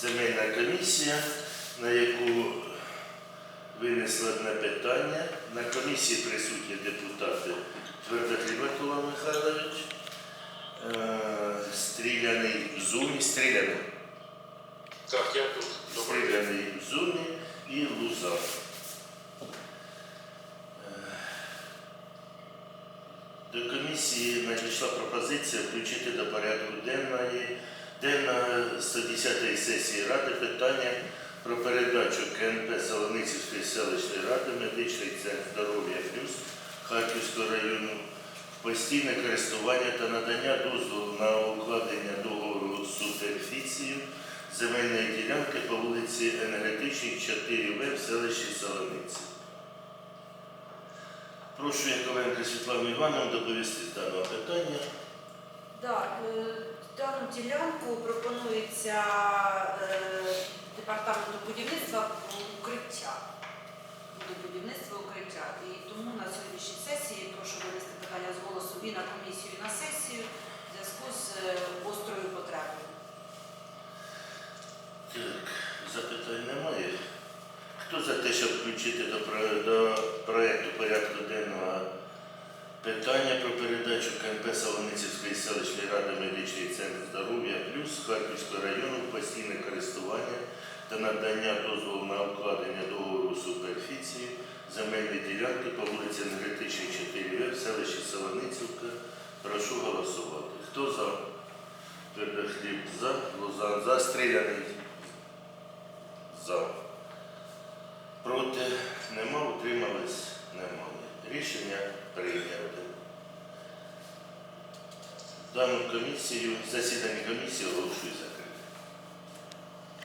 земельна комісія, на яку винесли одне питання. На комісії присутні депутати Твердохліб Микола Михайлович, е, Стріляний Зуні, Стріляний, Так, я тут. Стріляний Зуні і Луза. До комісії надійшла пропозиція включити до порядку денної денної 110 сесії Ради питання про передачу КНП Солоницької селищної ради медичний центр здоров'я плюс Харківського району в постійне користування та надання дозволу на укладення договору з суперфіцією земельної ділянки по вулиці Енергетичній 4В в селищі Солониці. Прошу Яковенко Світлану Івановну доповісти з даного питання. Так, е, дану ділянку пропонується е, департаменту будівництва укриття. Буде будівництво укриття. І тому на сьогоднішній сесії прошу винести питання з голосу і на комісію, і на сесію в зв'язку з е, острою потребою. Так, запитань немає. Хто за те, щоб включити до, до проекту порядку денного питання про передачу КНП Солоницівської Харківського району постійне користування та надання дозволу на укладення договору суперфіції земельної ділянки по вулиці Енергетичній 4В в селищі Солоницівка. Прошу голосувати. Хто за? Твердохліб за, Лозан за, стріляний за. Проти нема, утримались немає. Рішення прийняте. Дану комісію, засідання комісії закритим.